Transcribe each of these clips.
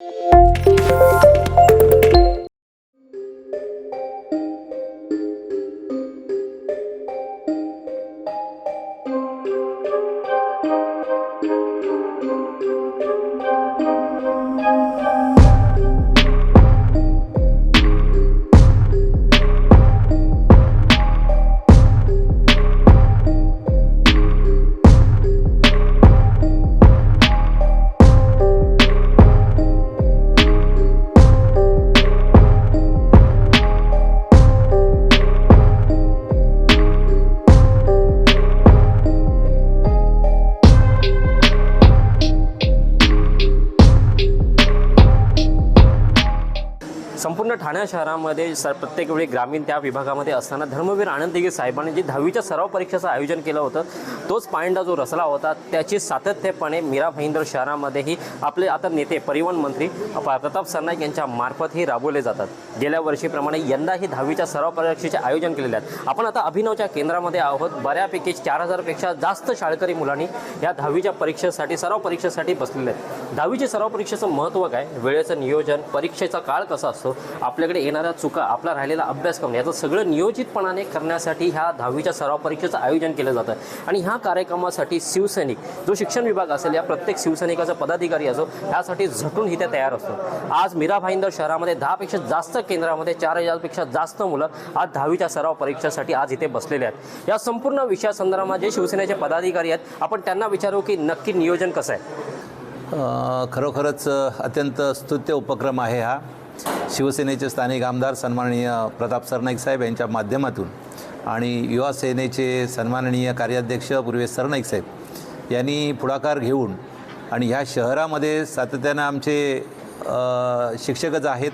संपूर्ण ठाणे शहरामध्ये सर प्रत्येक वेळी ग्रामीण त्या विभागामध्ये असताना धर्मवीर आनंद दिघे साहेबांनी जी दहावीच्या सराव परीक्षेचं आयोजन केलं होतं तोच पायंडा जो रचला होता त्याची सातत्यपणे मीरा भाईंदर शहरामध्येही आपले आता नेते परिवहन मंत्री प्रताप सरनाईक यांच्या मार्फत राबवले जातात. गेल्या वर्षीप्रमाणे यंदाही दहावीच्या सराव परीक्षेचे आयोजन केलेले आहेत. आपण आता अभिनवच्या केंद्रामध्ये आहोत. बऱ्यापैकी चार हजारपेक्षा जास्त शाळकरी मुलांनी या दहावीच्या परीक्षेसाठी सराव परीक्षेसाठी बसलेले आहेत. दहावीच्या सराव परीक्षेचं महत्त्व काय? वेळेचं नियोजन परीक्षेचा काळ कसा असतो? आपल्याकडे येणाऱ्या चुका आपला राहिलेला अभ्यासक्रम याचं सगळं नियोजितपणाने करण्यासाठी ह्या दहावीच्या सराव परीक्षेचं आयोजन केलं जातं. आणि ह्या कार्यक्रमासाठी शिवसैनिक जो शिक्षण विभाग असेल या प्रत्येक शिवसैनिकाचा पदाधिकारी असो यासाठी झटून इथे तयार असतो. आज मीरा भाईंदर शहरामध्ये दहापेक्षा जास्त केंद्रामध्ये चार हजारपेक्षा जास्त मुलं आज दहावीच्या सराव परीक्षेसाठी आज इथे बसलेले आहेत. या संपूर्ण विषयासंदर्भात जे शिवसेनेचे पदाधिकारी आहेत आपण त्यांना विचारू की नक्की नियोजन कसं आहे? खरोखरच अत्यंत स्तुत्य उपक्रम आहे हा. शिवसेनेचे स्थानिक आमदार सन्माननीय प्रताप सरनाईक साहेब यांच्या माध्यमातून आणि युवा सेनेचे सन्माननीय कार्याध्यक्ष पूर्वेश सरनाईक साहेब यांनी पुढाकार घेऊन आणि ह्या शहरामध्ये सातत्यानं आमचे शिक्षकच आहेत.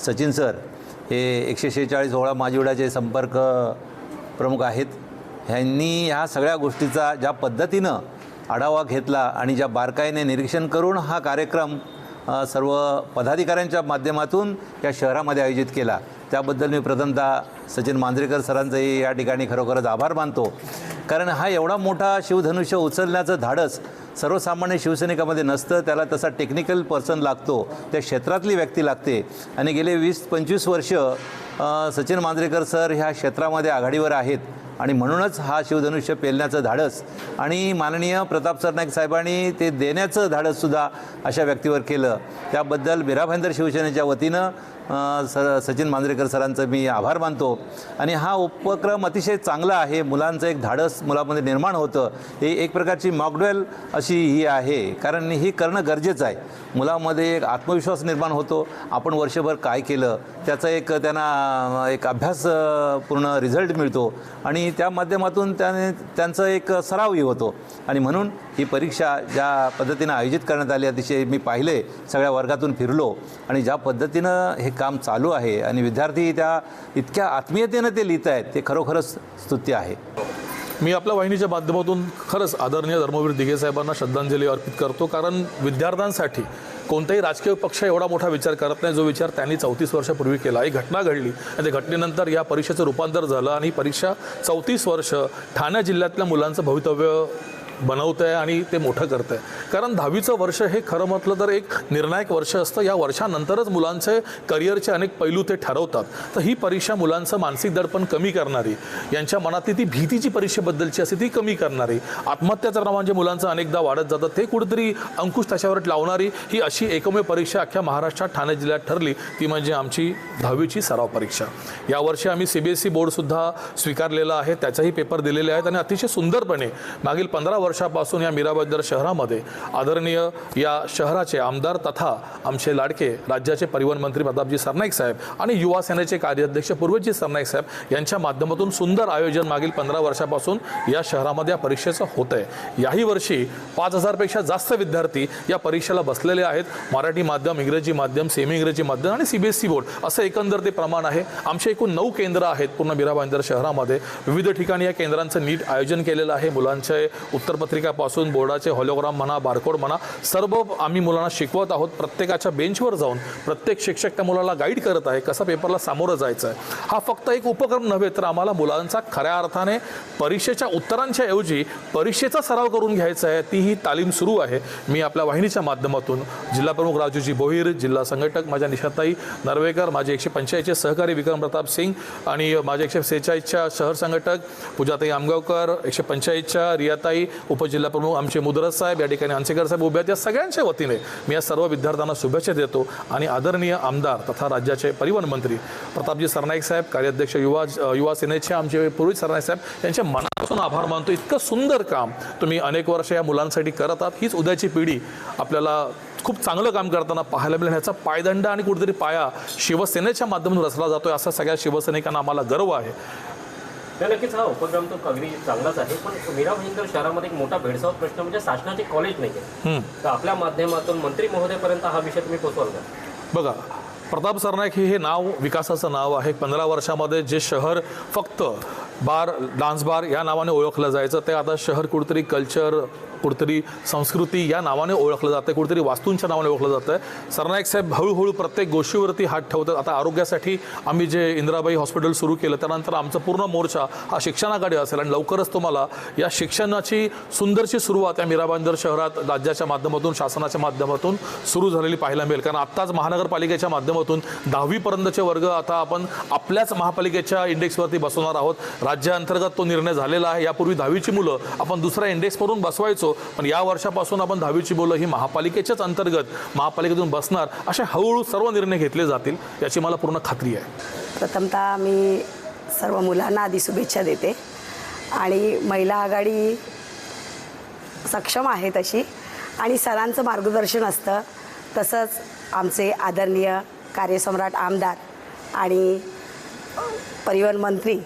सचिन सर हे एकशे शेहेचाळीस सोळा माजिवडाचे संपर्क प्रमुख आहेत. ह्यांनी ह्या सगळ्या गोष्टीचा ज्या पद्धतीनं आढावा घेतला आणि ज्या बारकाईने निरीक्षण करून हा कार्यक्रम सर्व पदाधिकाऱ्यांच्या माध्यमातून या शहरामध्ये आयोजित केला. त्याबद्दल मी प्रथमतः सचिन मांजरेकर सरांचंही या ठिकाणी खरोखरच आभार मानतो. कारण हा एवढा मोठा शिवधनुष्य उचलण्याचं धाडस सर्वसामान्य शिवसैनिकामध्ये नसतं त्याला तसा टेक्निकल पर्सन लागतो त्या क्षेत्रातली व्यक्ती लागते. आणि गेले वीस पंचवीस वर्ष सचिन मांजरेकर सर ह्या क्षेत्रामध्ये आघाडीवर आहेत. आणि म्हणूनच हा शिवधनुष्य पेलण्याचं धाडस आणि माननीय प्रताप सरनाईक साहेबांनी ते देण्याचं धाडससुद्धा अशा व्यक्तीवर केलं. त्याबद्दल मीरा भाईंदर शिवसेनेच्या वतीनं स सचिन मांजरेकर सरांचं मी आभार मानतो. आणि हा उपक्रम अतिशय चांगला आहे. मुलांचं एक धाडस मुलामध्ये निर्माण होतं. हे एक प्रकारची मॉकडेल अशी ही आहे. कारण ही करणं गरजेचं आहे. मुलामध्ये एक आत्मविश्वास निर्माण होतो. आपण वर्षभर काय केलं? त्याचा एक त्यांना एक अभ्यास पूर्ण रिझल्ट मिळतो. आणि त्या माध्यमातून त्याने त्यांचं एक सरावही होतो. आणि म्हणून ही परीक्षा ज्या पद्धतीनं आयोजित करण्यात आली अतिशय मी पाहिले सगळ्या वर्गातून फिरलो. आणि ज्या पद्धतीनं हे काम चालू आहे आणि विद्यार्थी त्या इतक्या आत्मीयतेनं ते लिहित आहेत ते खरोखरच स्तुत्य आहे. मी आपल्या वाहिनीच्या माध्यमातून खरंच आदरणीय धर्मवीर दिघे साहेबांना श्रद्धांजली अर्पित करतो कारण विद्यार्थ्यांसाठी कोणताही राजकीय पक्ष एवढा मोठा विचार करत नाही जो विचार त्यांनी चौतीस वर्षापूर्वी केला. ही घटना घडली. आणि त्या घटनेनंतर या परीक्षेचं रूपांतर झालं आणि ही परीक्षा चौतीस वर्ष ठाणे जिल्ह्यातल्या मुलांचं भवितव्य बनवतं आहे आणि ते मोठं करतं आहे कारण दहावीचं वर्ष हे खरं म्हटलं तर एक निर्णायक वर्ष असतं. या वर्षानंतरच मुलांचे करिअरचे अनेक पैलू ते ठरवतात. तर ही परीक्षा मुलांचं मानसिक दडपण कमी करणारी यांच्या मनातली ती भीतीची परीक्षेबद्दलची असते ती कमी करणारी आत्महत्याचं प्रमाण जे मुलांचं अनेकदा वाढत जातं. ते कुठेतरी अंकुश त्याच्यावर लावणारी ही अशी एकमेव परीक्षा अख्ख्या महाराष्ट्रात ठाणे जिल्ह्यात ठरली. ती म्हणजे आमची दहावीची सराव परीक्षा. यावर्षी आम्ही सी बी एस ई बोर्डसुद्धा स्वीकारलेला आहे. त्याचाही पेपर दिलेले आहेत आणि अतिशय सुंदरपणे मागील पंधरा वर्षापासून या मीराबद्दर शहरामध्ये आदरणीय या शहराचे आमदार तथा आमचे लाडके राज्याचे परिवहन मंत्री प्रतापजी सरनाईक साहेब आणि युवा सेनेचे कार्याध्यक्ष पूर्वजी सरनाईक साहेब यांच्या माध्यमातून सुंदर आयोजन मागील पंधरा वर्षापासून या शहरामध्ये या परीक्षेचं होत आहे. याही वर्षी पाच हजारपेक्षा जास्त विद्यार्थी या परीक्षेला बसलेले आहेत. मराठी माध्यम इंग्रजी माध्यम सेमी इंग्रजी माध्यम आणि सी बी एस बोर्ड असं एकंदर ते प्रमाण आहे. आमचे एकूण नऊ केंद्र आहेत पूर्ण मीरा शहरामध्ये. विविध ठिकाणी या केंद्रांचं नीट आयोजन केलेलं आहे. मुलांचे उत्तर पत्रिकापासून बोर्डाचे हॉलोग्राम म्हणा बारकोड म्हणा सर्व आम्ही मुलांना शिकवत आहोत. प्रत्येकाच्या बेंचवर जाऊन प्रत्येक शिक्षक त्या मुलाला गाईड करत आहे. कसं पेपरला सामोरं जायचं आहे हा फक्त एक उपक्रम नव्हे तर आम्हाला मुलांचा खऱ्या अर्थाने परीक्षेच्या उत्तरांच्या ऐवजी परीक्षेचा सराव करून घ्यायचा आहे. ती ही तालीम सुरू आहे. मी आपल्या वाहिनीच्या माध्यमातून जिल्हाप्रमुख राजूजी भोईर जिल्हा संघटक माझ्या निशाताई नर्वेकर माझे एकशे पंच्याऐंशी सहकारी विक्रम प्रताप सिंग आणि माझे एकशे सेहेचाळीसच्या शहर संघटक पूजाताई आमगावकर एकशे पंचाळीसच्या रियाताई उपजिल्हाप्रमुख आमचे मुदरस साहेब या ठिकाणी अंसेकर साहेब उभे आहेत. या सगळ्यांच्या वतीने मी या सर्व विद्यार्थ्यांना शुभेच्छा देतो आणि आदरणीय आमदार तथा राज्याचे परिवहन मंत्री प्रतापजी सरनाईक साहेब कार्याध्यक्ष युवा युवा सेनेचे आमचे पूर्वी सरनाईक साहेब यांच्या मनापासून आभार मानतो. इतकं सुंदर काम तुम्ही अनेक वर्ष या मुलांसाठी करत आहात. हीच उद्याची पिढी आपल्याला खूप चांगलं काम करताना पाहायला मिळेल. ह्याचा पायदंड आणि कुठेतरी पाया शिवसेनेच्या माध्यमातून रचला जातोय असा सगळ्या शिवसैनिकांना आम्हाला गर्व आहे. तर नक्कीच हा उपक्रम तो अगदी चांगलाच आहे. पण मीरा भाईंदर शहरामध्ये एक मोठा भेडसावत प्रश्न म्हणजे शासनाचे कॉलेज नाही आहे. तर आपल्या माध्यमातून मंत्री महोदयपर्यंत हा विषय तुम्ही पोचवाल का? बघा प्रताप सरनाईक हे हे नाव विकासाचं नाव आहे. पंधरा वर्षामध्ये जे शहर फक्त बार डान्स बार या नावाने ओळखलं जायचं ते आता शहर कुठेतरी कल्चर कुठेतरी संस्कृती या नावाने ओळखलं जातं आहे कुठेतरी वास्तूंच्या नावाने ओळखलं जातं आहे सरनाईक साहेब हळूहळू प्रत्येक गोष्टीवरती हात ठेवतात. आता आरोग्यासाठी आम्ही जे इंदिराबाई हॉस्पिटल सुरू केलं त्यानंतर आमचा पूर्ण मोर्चा हा शिक्षणाकडे असेल आणि लवकरच तुम्हाला या शिक्षणाची सुंदरशी सुरुवात या मीराबांदर शहरात राज्याच्या माध्यमातून शासनाच्या माध्यमातून सुरू झालेली पाहायला मिळेल. कारण आत्ताच महानगरपालिकेच्या माध्यमातून दहावीपर्यंतचे वर्ग आता आपण आपल्याच महापालिकेच्या इंडेक्सवरती बसवणार आहोत. राज्याअंतर्गत तो निर्णय झालेला आहे. यापूर्वी दहावीची मुलं आपण दुसऱ्या इंडेक्सवरून बसवायचो. पण या वर्षापासून आपण दहावीची बोलं ही महापालिकेच्याच अंतर्गत महापालिकेतून बसणार असे हळूहळू सर्व निर्णय घेतले जातील याची मला पूर्ण खात्री आहे. प्रथमतः मी सर्व मुलांना आधी शुभेच्छा देते. आणि महिला आघाडी सक्षम आहे तशी. आणि सरांचं मार्गदर्शन असतं. तसंच आमचे आदरणीय कार्यसम्राट आमदार आणि परिवहन मंत्री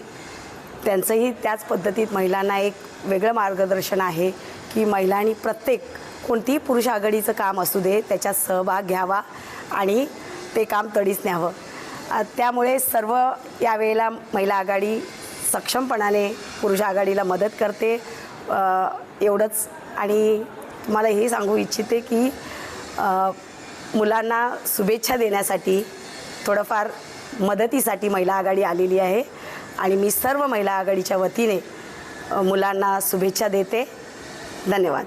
त्यांचंही त्याच पद्धतीत महिलांना एक वेगळं मार्गदर्शन आहे. की महिलांनी प्रत्येक कोणतीही पुरुष आघाडीचं काम असू दे त्याच्यात सहभाग घ्यावा आणि ते काम तडीच न्यावं. त्यामुळे सर्व यावेळेला महिला आघाडी सक्षमपणाने पुरुष आघाडीला मदत करते. एवढंच. आणि तुम्हाला हे सांगू इच्छिते की मुलांना शुभेच्छा देण्यासाठी थोडंफार मदतीसाठी महिला आघाडी आलेली आहे. आणि मी सर्व महिला आघाडीच्या वतीने मुलांना शुभेच्छा देते. धन्यवाद.